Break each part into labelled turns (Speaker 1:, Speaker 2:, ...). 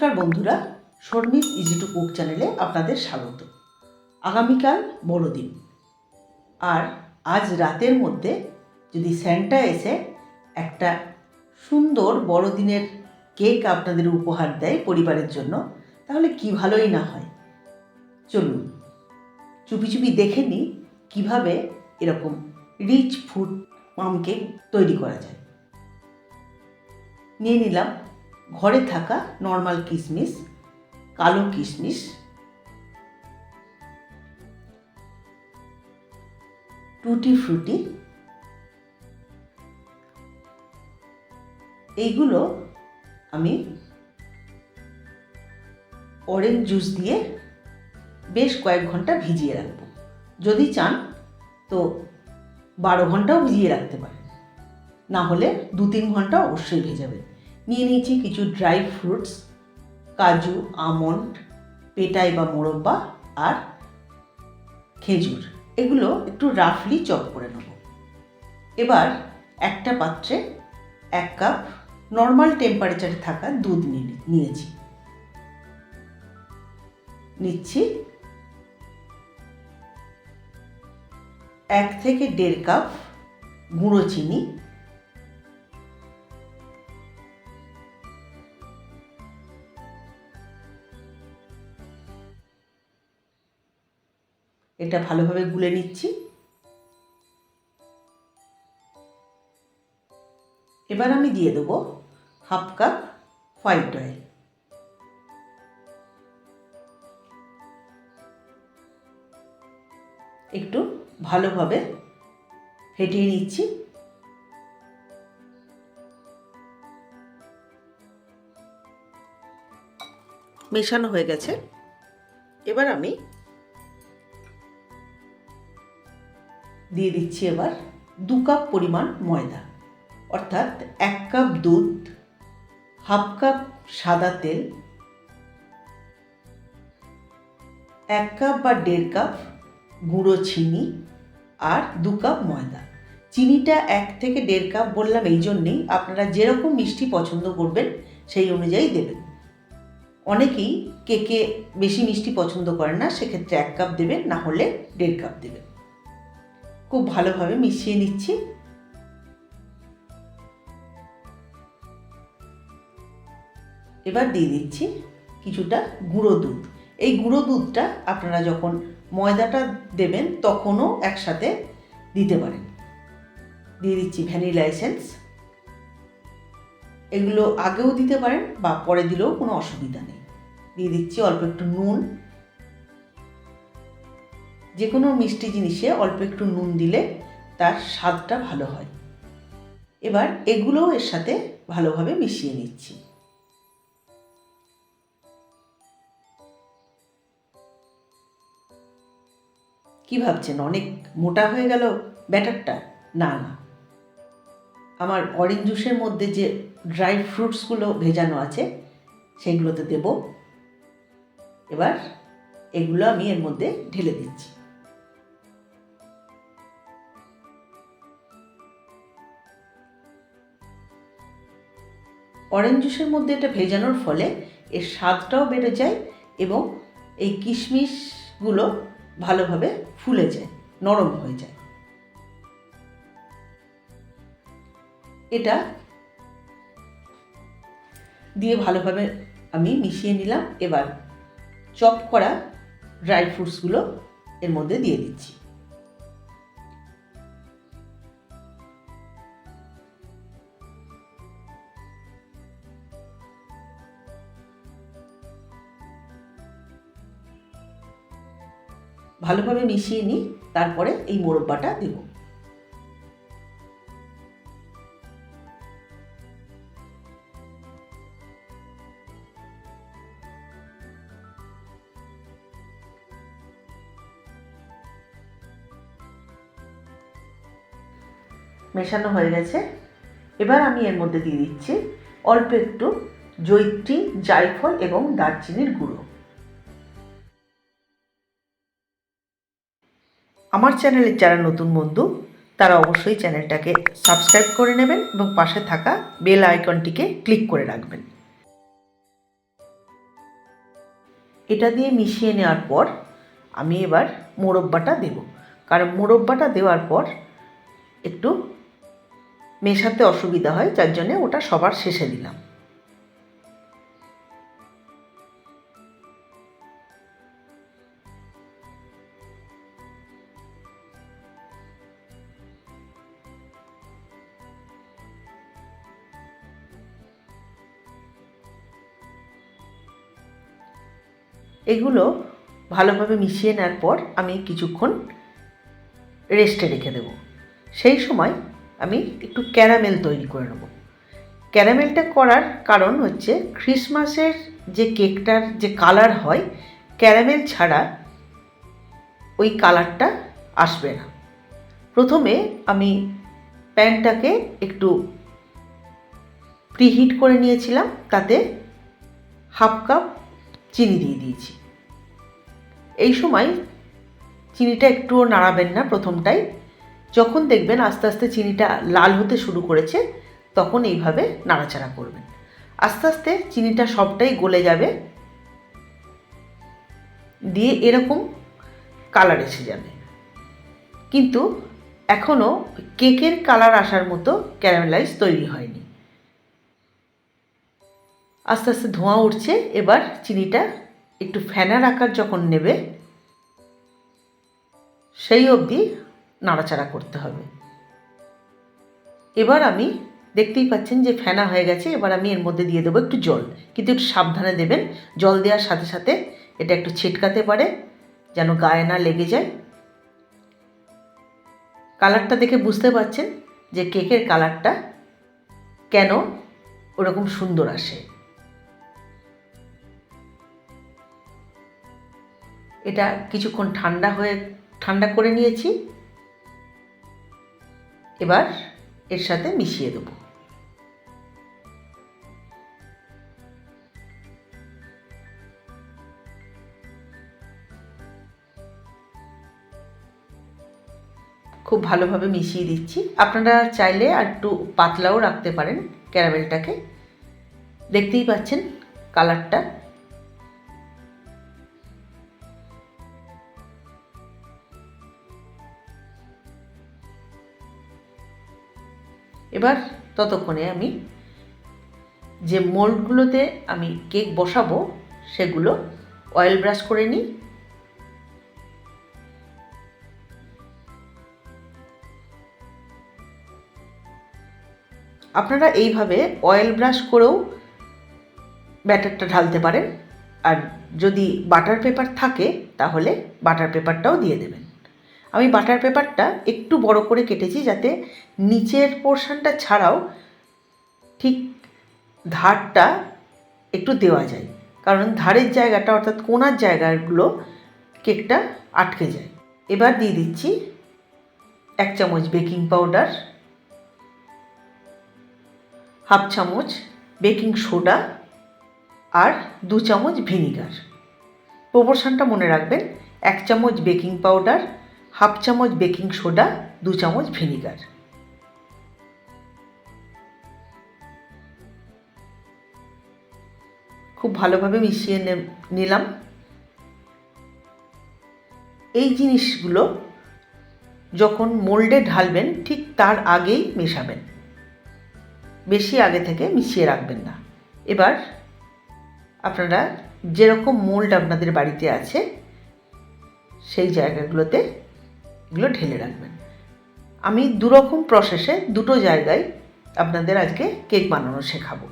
Speaker 1: নমস্কার বন্ধুরা Sharmi's easy to cook চ্যানেলে আপনাদের স্বাগত। আগামীকাল বড়দিন। আর আজ রাতের মধ্যে যদি স্যান্টা এসে একটা সুন্দর বড়দিনের কেক আপনাদের উপহার দেয় পরিবারের জন্য, তাহলে কি ভালোই না হয়? চলুন, চুপি চুপি দেখে নিই কীভাবে এরকম রিচ ফুড পাম কেক তৈরি করা যায়। নিয়ে নিলাম ঘরে থাকা নর্মাল কিশমিশ কালো কিশমিশ টুটি ফ্রুটি এইগুলো আমি অরেঞ্জ জুস দিয়ে বেশ কয়েক ঘণ্টা ভিজিয়ে রাখব। যদি চান, তো বারো ঘন্টাও ভিজিয়ে রাখতে পারেন। না হলে দু তিন ঘণ্টা অবশ্যই ভেজাবেন। নিয়ে নিয়েছি কিছু ড্রাই ফ্রুটস কাজু, আমন্ড, পেটাই বা মোরব্বা আর খেজুর। এগুলো একটু রাফলি চপ করে নেব। এবার একটা পাত্রে এক কাপ নর্মাল টেম্পারেচারে থাকা দুধ নিয়ে নিয়েছি। নিচ্ছি এক থেকে দেড় কাপ গুঁড়ো চিনি এটা ভালোভাবে গুলে নিচ্ছি। এবার আমি দিয়ে দেবো হাফ কাপ হোয়াইট অয়েল। একটু ভালোভাবে ফেটিয়ে নিচ্ছি। মেশানো হয়ে গেছে। এবার আমি দিয়ে দিচ্ছি এবার দু কাপ পরিমাণ ময়দা। অর্থাৎ এক কাপ দুধ, হাফ কাপ সাদা তেল, এক কাপ বা দেড় কাপ গুঁড়ো চিনি আর দু কাপ ময়দা। চিনিটা এক থেকে দেড় কাপ বললাম এই জন্যেই আপনারা যেরকম মিষ্টি পছন্দ করবেন সেই অনুযায়ী দেবেন। অনেকেই কেকে বেশি মিষ্টি পছন্দ করেন না, সেক্ষেত্রে এক কাপ দেবেন, না হলে দেড় কাপ দেবেন। খুব ভালোভাবে মিশিয়ে নিচ্ছি। এবার দিয়ে দিচ্ছি কিছুটা গুঁড়ো দুধ। এই গুঁড়ো দুধটা আপনারা যখন ময়দাটা দেবেন তখনও একসাথে দিতে পারেন। দিয়ে দিচ্ছি ভ্যানিলা এসেন্স। এগুলো আগেও দিতে পারেন বা পরে দিলেও কোনো অসুবিধা নেই। দিয়ে দিচ্ছি অল্প একটু নুন। যে কোনো মিষ্টি জিনিসে অল্প একটু নুন দিলে তার স্বাদটা ভালো হয়। এবার এগুলোও এর সাথে ভালোভাবে মিশিয়ে নিচ্ছি। কি ভাবছেন, অনেক মোটা হয়ে গেল ব্যাটারটা? না না। আমার অরেঞ্জ জুসের মধ্যে যে ড্রাই ফ্রুটসগুলো ভেজানো আছে, সেগুলোতে দেব। এবার এগুলো আমি এর মধ্যে ঢেলে দিচ্ছি। অরেঞ্জ জুসের মধ্যে এটা ভেজানোর ফলে এর স্বাদটাও বেড়ে যায় এবং এই কিশমিশগুলো ভালোভাবে ফুলে যায়, নরম হয়ে যায়। এটা দিয়ে ভালোভাবে আমি মিশিয়ে নিলাম। এবার চপ করা ড্রাই ফ্রুটসগুলো এর মধ্যে দিয়ে দিচ্ছি। ভালোভাবে মিশিয়ে নিই, তারপরে এই মোরব্বাটা দেব। মেশানো হয়ে গেছে। এবার আমি এর মধ্যে দিয়ে দিচ্ছি অল্প একটু জৈত্রী, জায়ফল এবং দারচিনির গুঁড়ো। আমার চ্যানেলের যারা নতুন বন্ধু, তারা অবশ্যই চ্যানেলটাকে সাবস্ক্রাইব করে নেবেন এবং পাশে থাকা বেল আইকনটিকে ক্লিক করে রাখবেন। এটা দিয়ে মিশিয়ে নেওয়ার পর আমি এবার মোরব্বাটা দেব। কারণ মোরব্বাটা দেওয়ার পর একটু মেশাতে অসুবিধা হয়, যার জন্যে ওটা সবার শেষে দিলাম। এগুলো ভালোভাবে মিশিয়ে নেওয়ার পর আমি কিছুক্ষণ রেস্টে রেখে দেব। সেই সময় আমি একটু ক্যারামেল তৈরি করে নেব। ক্যারামেলটা করার কারণ হচ্ছে ক্রিসমাসের যে কেকটার যে কালার হয়, ক্যারামেল ছাড়া ওই কালারটা আসবে না। প্রথমে আমি প্যানটাকে একটু প্রিহিট করে নিয়েছিলাম, তাতে হাফ কাপ চিনি দিয়ে দিয়েছি। এই সময় চিনিটা একটুও নাড়াবেন না প্রথমটাই। যখন দেখবেন আস্তে আস্তে চিনিটা লাল হতে শুরু করেছে, তখন এইভাবে নাড়াচাড়া করবেন। আস্তে আস্তে চিনিটা সবটাই গলে যাবে। দিয়ে এরকম কালার এসে যাবে। কিন্তু এখনও কেকের কালার আসার মতো ক্যারামেলাইজ তৈরি হয়নি। আস্তে আস্তে ধোঁয়া উঠছে, এবার চিনিটা একটু ফ্যানার আকার যখন নেবে, সেই অবধি নাড়াচাড়া করতে হবে। এবার আমি, দেখতেই পাচ্ছেন যে ফেনা হয়ে গেছে, এবার আমি এর মধ্যে দিয়ে দেবো একটু জল। কিন্তু একটু সাবধানে দেবেন, জল দেওয়ার সাথে সাথে এটা একটু ছিটকাতে পারে, যেন গায়ে না লেগে যায়। কালারটা দেখে বুঝতে পারছেন যে কেকের কালারটা কেন ওরকম সুন্দর আসে। এটা কিছুক্ষণ ঠান্ডা হয়ে, ঠান্ডা করে নিয়েছি। এবার এর সাথে মিশিয়ে দেবো। খুব ভালোভাবে মিশিয়ে দিচ্ছি। আপনারা চাইলে আর একটু পাতলাও রাখতে পারেন ক্যারামেলটাকে। দেখতেই পাচ্ছেন কালারটা। এবার ততক্ষণে আমি যে মোল্ডগুলোতে আমি কেক বসাবো, সেগুলো অয়েল ব্রাশ করে নিই। আপনারা এইভাবে অয়েল ব্রাশ করেও ব্যাটারটা ঢালতে পারেন। আর যদি বাটার পেপার থাকে, তাহলে বাটার পেপারটাও দিয়ে দেবেন। আমি বাটার পেপারটা একটু বড় করে কেটেছি যাতে নিচের পোর্শনটা ছাড়াও ঠিক ধারটা একটু দেওয়া যায়। কারণ ধারের জায়গাটা অর্থাৎ কোনার জায়গাগুলো কেকটা আটকে যায়। এবার দিয়ে দিচ্ছি এক চামচ বেকিং পাউডার, হাফ চামচ বেকিং সোডা আর দু চামচ ভিনিগার। প্রপোর্শনটা মনে রাখবেন, এক চামচ বেকিং পাউডার হাফ চামচ বেকিং সোডা, দু চামচ ভিনিগার। খুব ভালোভাবে মিশিয়ে নিলাম। এই জিনিসগুলো যখন মোল্ডে ঢালবেন, ঠিক তার আগেই মেশাবেন। বেশি আগে থেকে মিশিয়ে রাখবেন না। এবার আপনারা যেরকম মোল্ড আপনাদের বাড়িতে আছে, সেই জায়গাগুলোতে এগুলো ঢেলে রাখবেন। আমি দুরকম প্রসেসে দুটো জায়গায় আপনাদের আজকে কেক বানানো শেখাবো।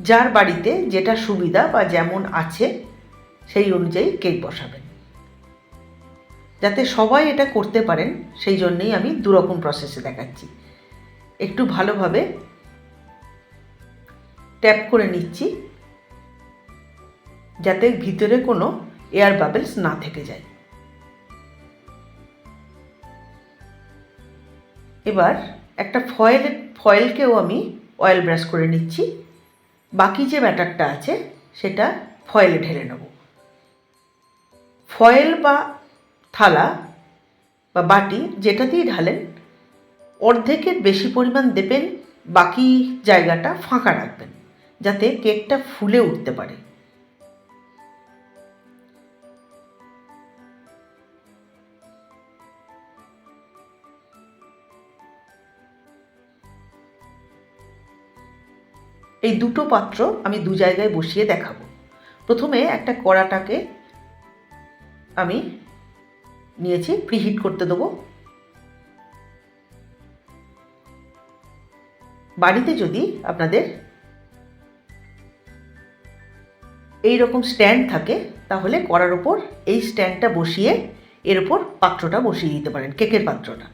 Speaker 1: যার বাড়িতে যেটা সুবিধা বা যেমন আছে, সেই অনুযায়ী কেক বসাবেন। যাতে সবাই এটা করতে পারেন, সেই জন্যেই আমি দুরকম প্রসেসে দেখাচ্ছি। একটু ভালোভাবে ট্যাপ করে নিচ্ছি, যাতে ভিতরে কোনো এয়ার বাবেলস না থেকে যায়। এবার একটা ফয়েল ফয়েলকেও আমি অয়েল ব্রাশ করে নিচ্ছি। বাকি যে ব্যাটারটা আছে, সেটা ফয়েলে ঢেলে নেব। ফয়েল বা থালা বা বাটি যেটা যেটাতেই ঢালেন, অর্ধেকের বেশি পরিমাণ দেবেন, বাকি জায়গাটা ফাঁকা রাখবেন, যাতে কেকটা ফুলে উঠতে পারে। এই দুটো পাত্র আমি দু জায়গায় বসিয়ে দেখাবো। প্রথমে একটা কড়াটাকে আমি নিয়েছি প্রিহিট করতে দেবো। বাড়িতে যদি আপনাদের এই রকম স্ট্যান্ড থাকে, তাহলে কড়ার ওপর এই স্ট্যান্ডটা বসিয়ে এর ওপর পাত্রটা বসিয়ে দিতে পারেন, কেকের পাত্রটা।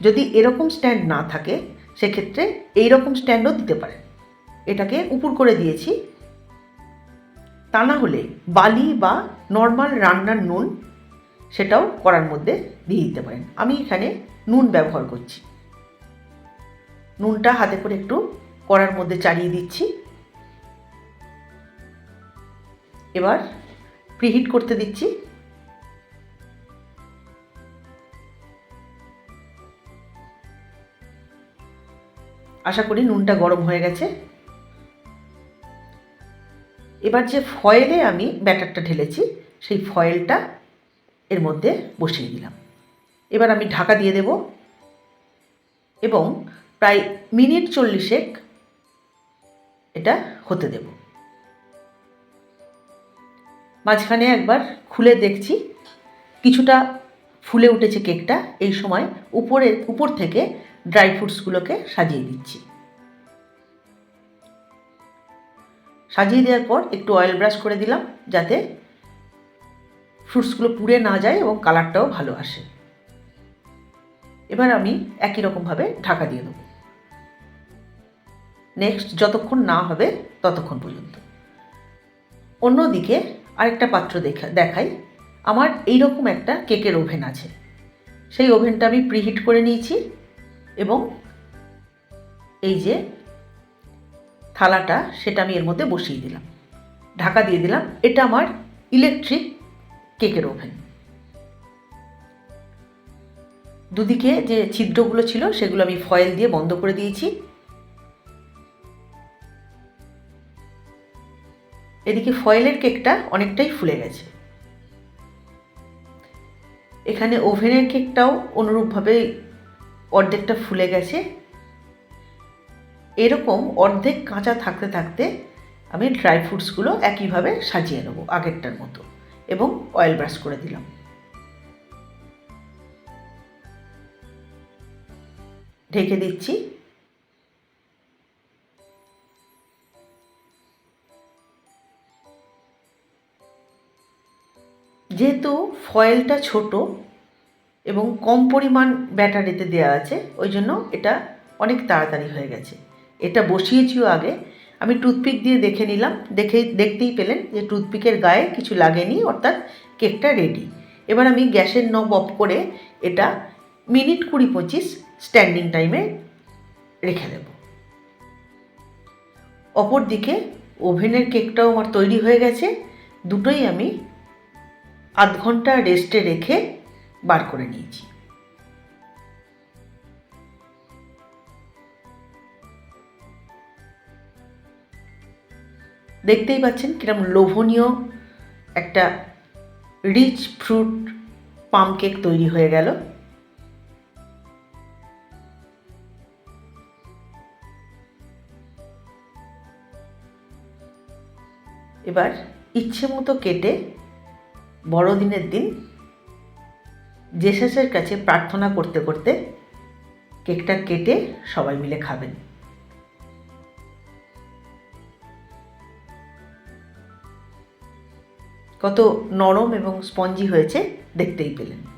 Speaker 1: যদি এরকম স্ট্যান্ড না থাকে, সেক্ষেত্রে এই রকম স্ট্যান্ডও দিতে পারেন। এটাকে উপর করে দিয়েছি। তা না হলে বালি বা নর্মাল রান্নার নুন সেটাও কড়ার মধ্যে দিয়ে দিতে পারেন। আমি এখানে নুন ব্যবহার করছি। নুনটা হাতে করে একটু কড়ার মধ্যে চালিয়ে দিচ্ছি। এবার প্রিহিট করতে দিচ্ছি। আশা করি নুনটা গরম হয়ে গেছে। এবার যে ফয়েলে আমি ব্যাটারটা ঢেলেছি, সেই ফয়েলটা এর মধ্যে বসিয়ে দিলাম। এবার আমি ঢাকা দিয়ে দেব এবং প্রায় মিনিট চল্লিশেক এটা হতে দেব। মাঝখানে একবার খুলে দেখছি, কিছুটা ফুলে উঠেছে কেকটা, এই সময় উপরে, উপর থেকে ড্রাই ফ্রুটসগুলোকে সাজিয়ে দিচ্ছি। সাজিয়ে দেওয়ার পর একটু অয়েল ব্রাশ করে দিলাম, যাতে ফ্রুটসগুলো পুড়ে না যায় এবং কালারটাও ভালো আসে। এবার আমি একই রকমভাবে ঢাকা দিয়ে দেবো। নেক্সট যতক্ষণ না হবে ততক্ষণ পর্যন্ত। অন্যদিকে আরেকটা পাত্র দেখা দেখাই। আমার এইরকম একটা কেকের ওভেন আছে। সেই ওভেনটা আমি প্রিহিট করে নিয়েছি এবং এই যে থালাটা সেটা আমি এর মধ্যে বসিয়ে দিলাম। ঢাকা দিয়ে দিলাম, এটা আমার ইলেকট্রিক কেকের ওভেন দুদিকে যে ছিদ্রগুলো ছিল সেগুলো আমি ফয়েল দিয়ে বন্ধ করে দিয়েছি। এদিকে ফয়েলের কেকটা অনেকটাই ফুলে গেছে। এখানে ওভেনের কেকটাও অনুরূপভাবে অর্ধেকটা ফুলে গেছে। এরকম অর্ধেক কাঁচা থাকতে থাকতে আমি ড্রাই ফ্রুটসগুলো একইভাবে সাজিয়ে নেব আগেরটার মতো এবং অয়েল ব্রাশ করে দিলাম। ঢেকে দিচ্ছি। যেহেতু ফয়েলটা ছোট এবং কম পরিমাণ ব্যাটারিতে দেওয়া আছে, ওই জন্য এটা অনেক তাড়াতাড়ি হয়ে গেছে। এটা বসিয়েছিও আগে। আমি টুথপিক দিয়ে দেখে নিলাম। দেখে, দেখতেই পেলেন যে টুথপিকের গায়ে কিছু লাগেনি, অর্থাৎ কেকটা রেডি এবার আমি গ্যাসের নব অফ করে এটা মিনিট কুড়ি পঁচিশ স্ট্যান্ডিং টাইমে রেখে দেব। অপর দিকে ওভেনের কেকটাও আমার তৈরি হয়ে গেছে। দুটোই আমি আধ ঘণ্টা রেস্টে রেখে বার করে নিয়েছি। দেখতেই পাচ্ছেন কিরম লোভনীয় একটা রিচ ফ্রুট পাম কেক তৈরি হয়ে গেল। এবার ইচ্ছে মতো কেটে বড়দিনের দিন জেসাসের কাছে প্রার্থনা করতে করতে কেকটা কেটে সবাই মিলে খাবেন। কত নরম এবং স্পঞ্জি হয়েছে দেখতেই পেলেন।